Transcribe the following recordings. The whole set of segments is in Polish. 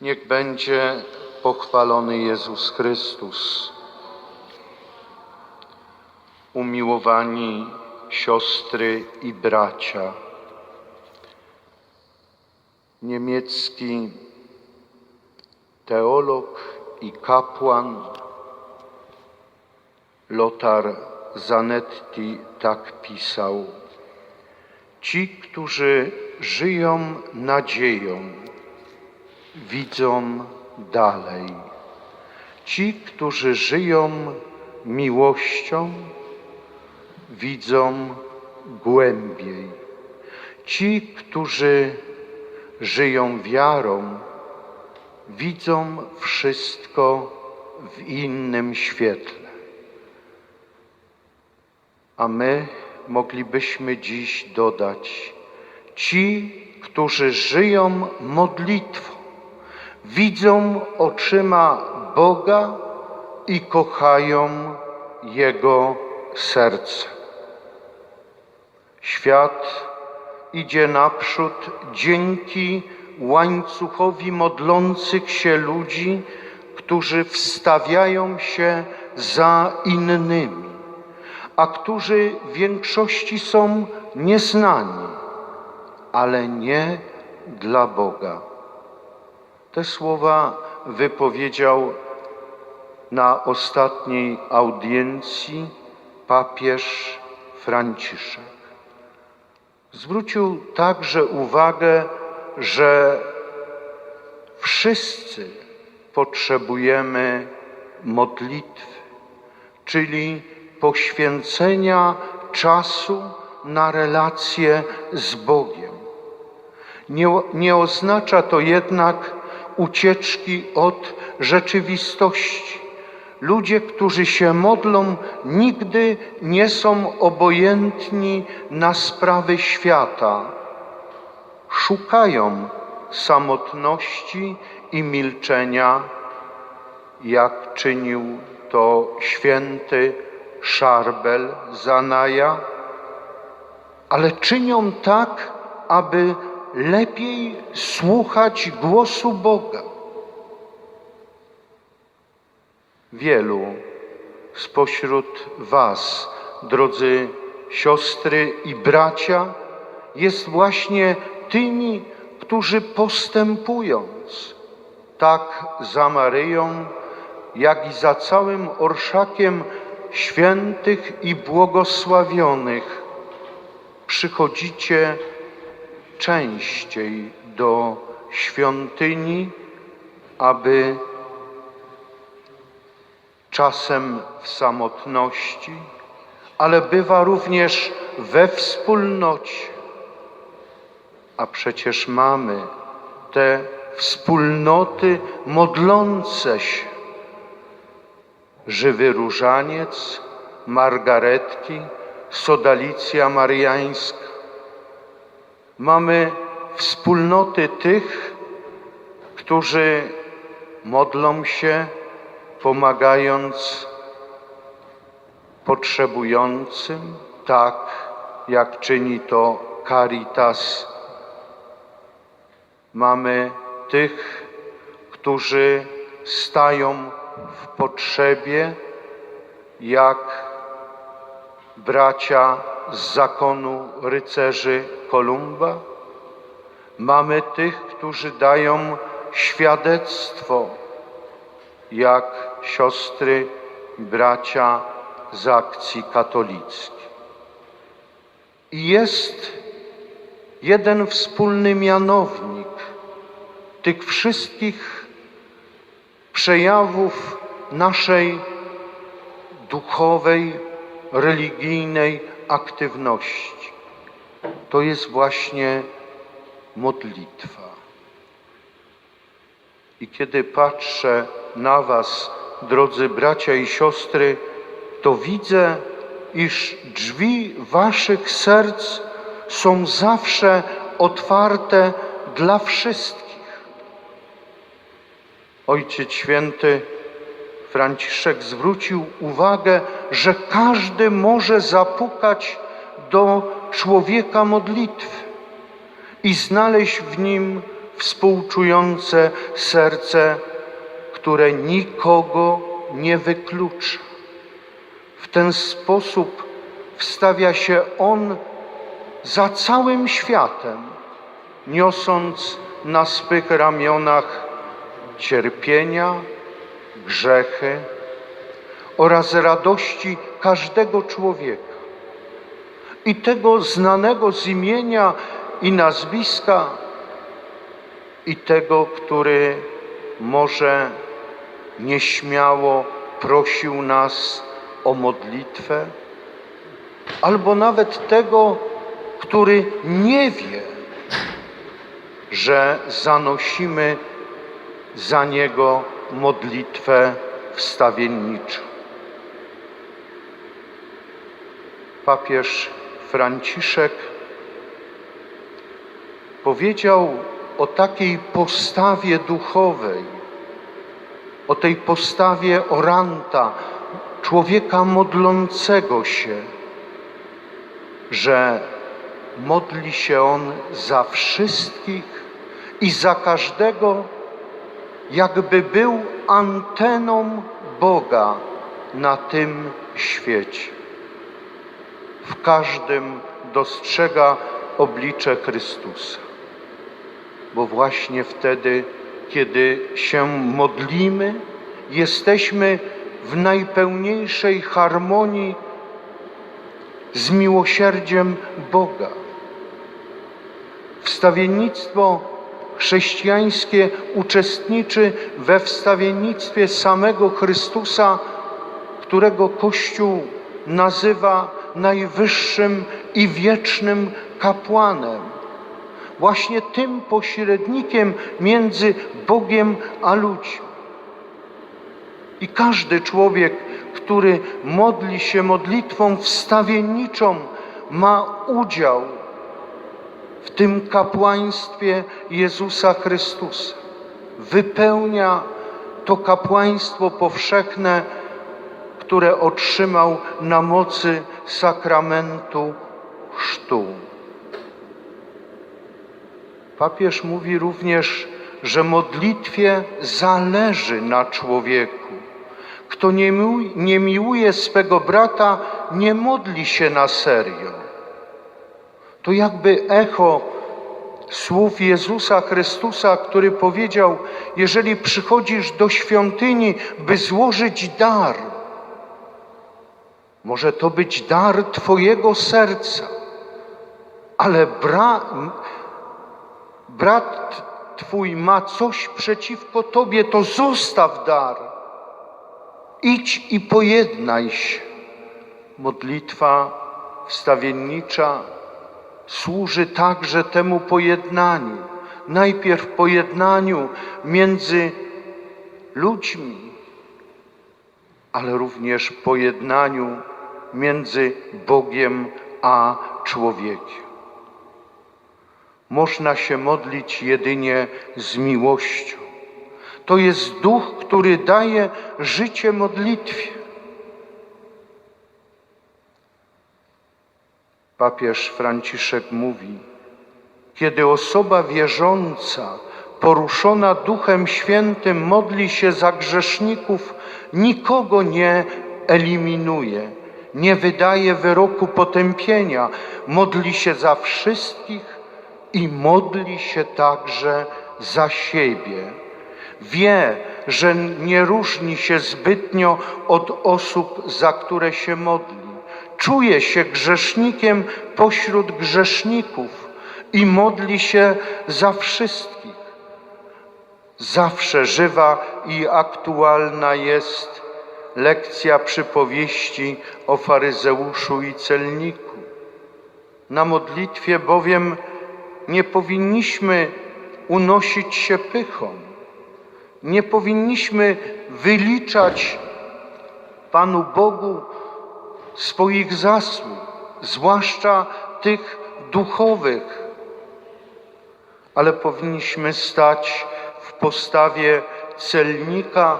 Niech będzie pochwalony Jezus Chrystus. Umiłowani siostry i bracia. Niemiecki teolog i kapłan Lothar Zanetti tak pisał. Ci, którzy żyją nadzieją, widzą dalej. Ci, którzy żyją miłością, widzą głębiej. Ci, którzy żyją wiarą, widzą wszystko w innym świetle. A my moglibyśmy dziś dodać: ci, którzy żyją modlitwą, widzą oczyma Boga i kochają Jego serce. Świat idzie naprzód dzięki łańcuchowi modlących się ludzi, którzy wstawiają się za innymi, a którzy w większości są nieznani, ale nie dla Boga. Te słowa wypowiedział na ostatniej audiencji papież Franciszek. Zwrócił także uwagę, że wszyscy potrzebujemy modlitwy, czyli poświęcenia czasu na relacje z Bogiem. Nie, nie oznacza to jednak ucieczki od rzeczywistości. Ludzie, którzy się modlą, nigdy nie są obojętni na sprawy świata. Szukają samotności i milczenia, jak czynił to święty Szarbel Zanaja, ale czynią tak, aby lepiej słuchać głosu Boga. Wielu spośród Was, drodzy siostry i bracia, jest właśnie tymi, którzy postępując tak za Maryją, jak i za całym orszakiem świętych i błogosławionych, przychodzicie częściej do świątyni, aby czasem w samotności, ale bywa również we wspólnocie. A przecież mamy te wspólnoty modlące się. Żywy Różaniec, Margaretki, Sodalicja Mariańska. Mamy wspólnoty tych, którzy modlą się, pomagając potrzebującym, tak jak czyni to Caritas. Mamy tych, którzy stają w potrzebie, jak bracia z zakonu rycerzy Kolumba. Mamy tych, którzy dają świadectwo, jak siostry bracia z akcji katolickiej. I jest jeden wspólny mianownik tych wszystkich przejawów naszej duchowej, religijnej aktywności. To jest właśnie modlitwa. I kiedy patrzę na Was, drodzy bracia i siostry, to widzę, iż drzwi Waszych serc są zawsze otwarte dla wszystkich. Ojciec Święty Franciszek zwrócił uwagę, że każdy może zapukać do człowieka modlitwy i znaleźć w nim współczujące serce, które nikogo nie wyklucza. W ten sposób wstawia się On za całym światem, niosąc na swych ramionach cierpienia, grzechy oraz radości każdego człowieka. I tego znanego z imienia i nazwiska, i tego, który może nieśmiało prosił nas o modlitwę, albo nawet tego, który nie wie, że zanosimy za niego modlitwę wstawienniczą. Papież Franciszek powiedział o takiej postawie duchowej, o tej postawie oranta, człowieka modlącego się, że modli się on za wszystkich i za każdego, jakby był anteną Boga na tym świecie. W każdym dostrzega oblicze Chrystusa, bo właśnie wtedy, kiedy się modlimy, jesteśmy w najpełniejszej harmonii z miłosierdziem Boga. Wstawiennictwo chrześcijańskie uczestniczy we wstawiennictwie samego Chrystusa, którego Kościół nazywa najwyższym i wiecznym kapłanem. Właśnie tym pośrednikiem między Bogiem a ludźmi. I każdy człowiek, który modli się modlitwą wstawienniczą, ma udział w tym kapłaństwie Jezusa Chrystusa. Wypełnia to kapłaństwo powszechne, które otrzymał na mocy sakramentu chrztu. Papież mówi również, że modlitwie zależy na człowieku. Kto nie, miłuje, swego brata, nie modli się na serio. To jakby echo słów Jezusa Chrystusa, który powiedział: Jeżeli przychodzisz do świątyni, by złożyć dar, może to być dar Twojego serca, ale bra, brat Twój ma coś przeciwko Tobie, to zostaw dar. Idź i pojednaj się. Modlitwa wstawiennicza służy także temu pojednaniu. Najpierw pojednaniu między ludźmi, ale również pojednaniu między Bogiem a człowiekiem. Można się modlić jedynie z miłością. To jest duch, który daje życie modlitwie. Papież Franciszek mówi, kiedy osoba wierząca, poruszona Duchem Świętym, modli się za grzeszników, nikogo nie eliminuje, nie wydaje wyroku potępienia, modli się za wszystkich i modli się także za siebie. Wie, że nie różni się zbytnio od osób, za które się modli. Czuje się grzesznikiem pośród grzeszników i modli się za wszystkich. Zawsze żywa i aktualna jest lekcja przypowieści o faryzeuszu i celniku. Na modlitwie bowiem nie powinniśmy unosić się pychą, nie powinniśmy wyliczać Panu Bogu swoich zasług, zwłaszcza tych duchowych, ale powinniśmy stać w postawie celnika,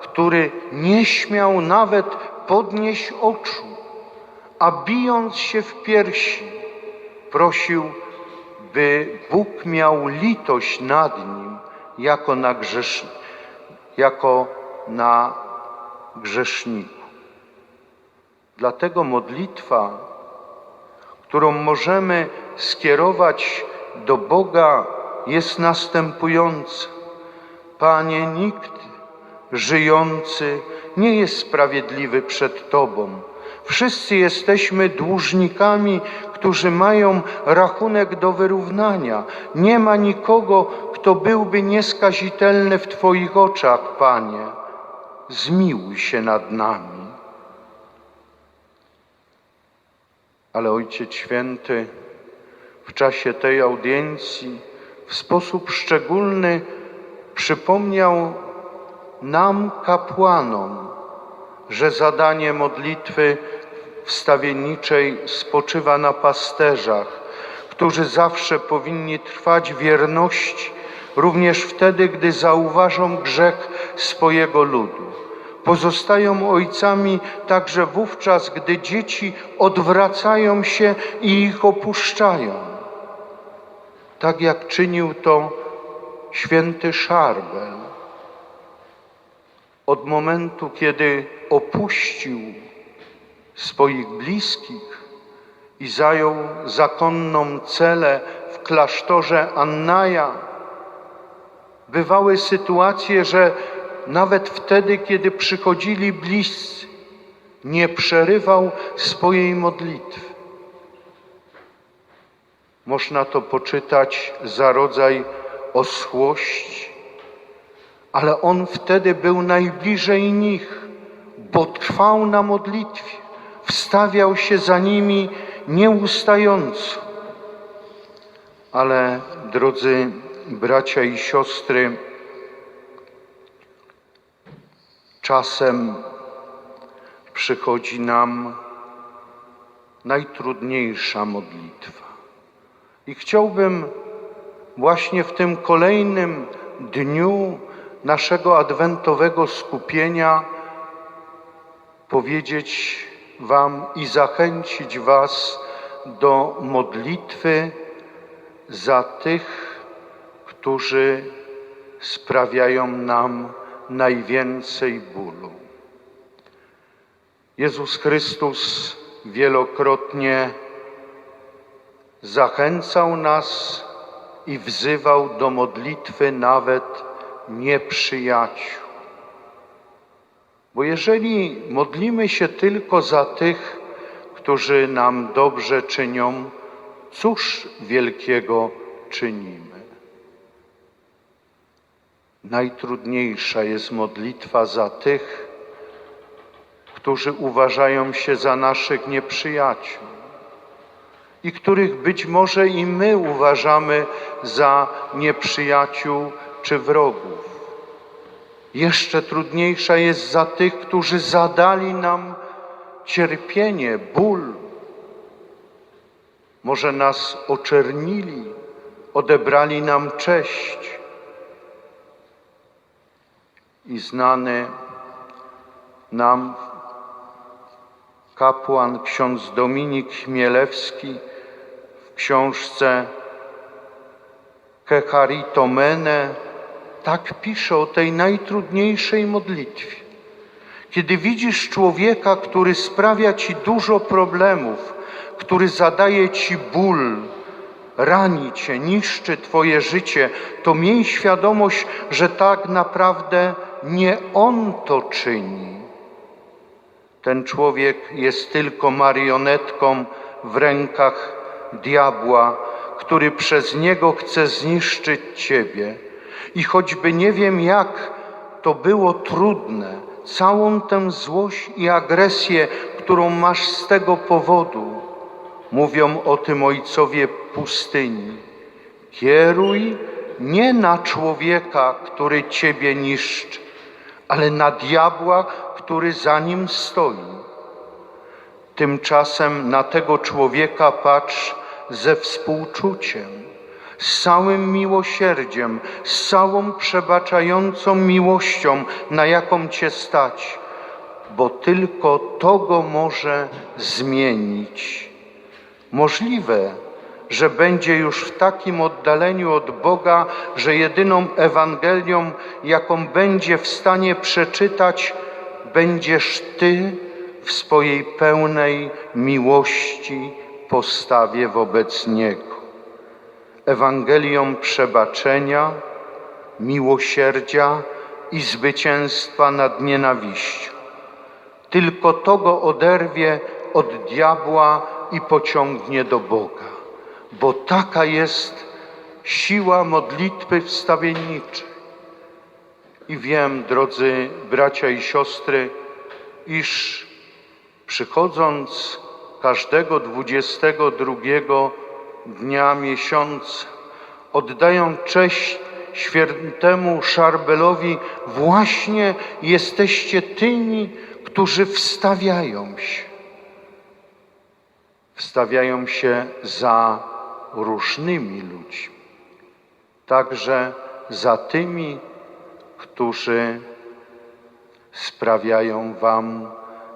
który nie śmiał nawet podnieść oczu, a bijąc się w piersi, prosił: by Bóg miał litość nad nim jako na, grzesz, jako na. Dlatego modlitwa, którą możemy skierować do Boga, jest następująca. Panie, nikt żyjący nie jest sprawiedliwy przed Tobą. Wszyscy jesteśmy dłużnikami, którzy mają rachunek do wyrównania. Nie ma nikogo, kto byłby nieskazitelny w Twoich oczach, Panie. Zmiłuj się nad nami. Ale Ojciec Święty w czasie tej audiencji w sposób szczególny przypomniał nam, kapłanom, że zadanie modlitwy wstawienniczej spoczywa na pasterzach, którzy zawsze powinni trwać wierności, również wtedy, gdy zauważą grzech swojego ludu. Pozostają ojcami także wówczas, gdy dzieci odwracają się i ich opuszczają. Tak jak czynił to święty Szarbel. Od momentu, kiedy opuścił swoich bliskich i zajął zakonną celę w klasztorze Annaja, bywały sytuacje, że nawet wtedy, kiedy przychodzili bliscy, nie przerywał swojej modlitwy. Można to poczytać za rodzaj oschłości, ale on wtedy był najbliżej nich, bo trwał na modlitwie, wstawiał się za nimi nieustająco. Ale drodzy bracia i siostry, czasem przychodzi nam najtrudniejsza modlitwa. I chciałbym właśnie w tym kolejnym dniu naszego adwentowego skupienia powiedzieć Wam i zachęcić Was do modlitwy za tych, którzy sprawiają nam najwięcej bólu. Jezus Chrystus wielokrotnie zachęcał nas i wzywał do modlitwy nawet nieprzyjaciół. Bo jeżeli modlimy się tylko za tych, którzy nam dobrze czynią, cóż wielkiego czynimy? Najtrudniejsza jest modlitwa za tych, którzy uważają się za naszych nieprzyjaciół i których być może i my uważamy za nieprzyjaciół czy wrogów. Jeszcze trudniejsza jest za tych, którzy zadali nam cierpienie, ból. Może nas oczernili, odebrali nam cześć. I znany nam kapłan ksiądz Dominik Chmielewski w książce Kecharitomene tak pisze o tej najtrudniejszej modlitwie. Kiedy widzisz człowieka, który sprawia ci dużo problemów, który zadaje ci ból, rani cię, niszczy twoje życie, to miej świadomość, że tak naprawdę nie on to czyni. Ten człowiek jest tylko marionetką w rękach diabła, który przez niego chce zniszczyć ciebie. I choćby nie wiem, jak to było trudne, całą tę złość i agresję, którą masz z tego powodu, mówią o tym ojcowie pustyni. Kieruj nie na człowieka, który ciebie niszczy, ale na diabła, który za nim stoi. Tymczasem na tego człowieka patrz ze współczuciem, z całym miłosierdziem, z całą przebaczającą miłością, na jaką Cię stać, bo tylko to go może zmienić. Możliwe, że będzie już w takim oddaleniu od Boga, że jedyną Ewangelią, jaką będzie w stanie przeczytać, będziesz Ty w swojej pełnej miłości postawie wobec Niego. Ewangelią przebaczenia, miłosierdzia i zwycięstwa nad nienawiścią. Tylko to go oderwie od diabła i pociągnie do Boga, bo taka jest siła modlitwy wstawienniczej. I wiem, drodzy bracia i siostry, iż przychodząc każdego 22 dnia miesiąca, oddają cześć świętemu Szarbelowi, właśnie jesteście tymi, którzy wstawiają się. Wstawiają się za różnymi ludźmi, także za tymi, którzy sprawiają Wam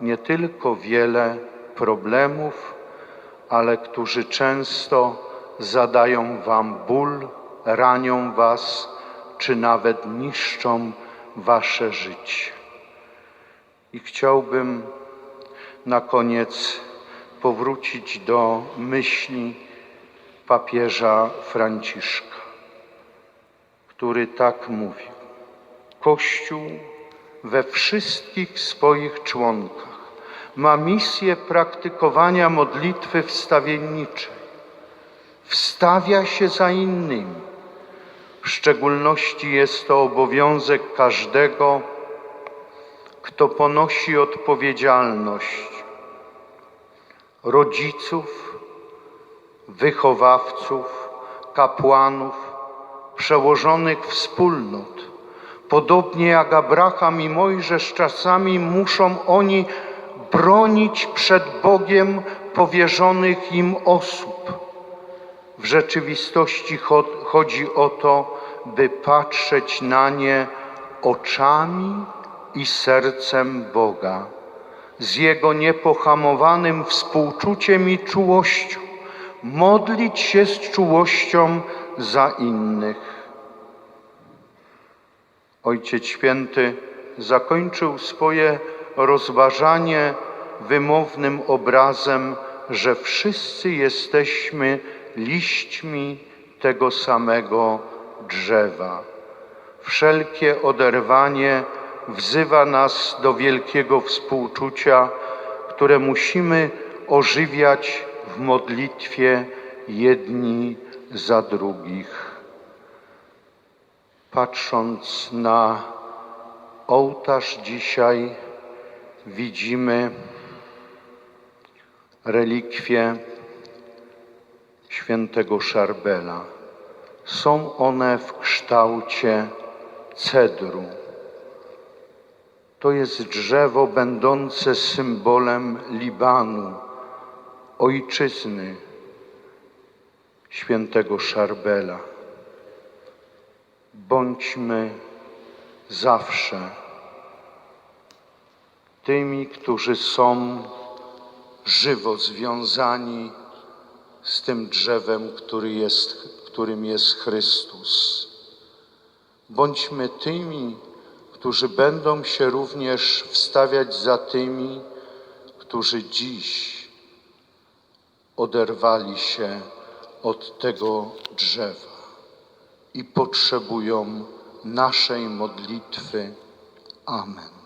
nie tylko wiele problemów, ale którzy często zadają Wam ból, ranią Was, czy nawet niszczą Wasze życie. I chciałbym na koniec powrócić do myśli papieża Franciszka, który tak mówił. Kościół we wszystkich swoich członkach ma misję praktykowania modlitwy wstawienniczej. Wstawia się za innymi. W szczególności jest to obowiązek każdego, kto ponosi odpowiedzialność rodziców, wychowawców, kapłanów, przełożonych wspólnot. Podobnie jak Abraham i Mojżesz, czasami muszą oni bronić przed Bogiem powierzonych im osób. W rzeczywistości cho- chodzi o to, by patrzeć na nie oczami i sercem Boga, z Jego niepohamowanym współczuciem i czułością, modlić się z czułością za innych. Ojciec Święty zakończył swoje rozważanie wymownym obrazem, że wszyscy jesteśmy liśćmi tego samego drzewa. Wszelkie oderwanie wzywa nas do wielkiego współczucia, które musimy ożywiać w modlitwie jedni za drugich. Patrząc na ołtarz dzisiaj, widzimy relikwie świętego Szarbela. Są one w kształcie cedru. To jest drzewo będące symbolem Libanu, ojczyzny świętego Szarbela. Bądźmy zawsze tymi, którzy są żywo związani z tym drzewem, który jest, którym jest Chrystus. Bądźmy tymi, którzy będą się również wstawiać za tymi, którzy dziś oderwali się od tego drzewa i potrzebują naszej modlitwy. Amen.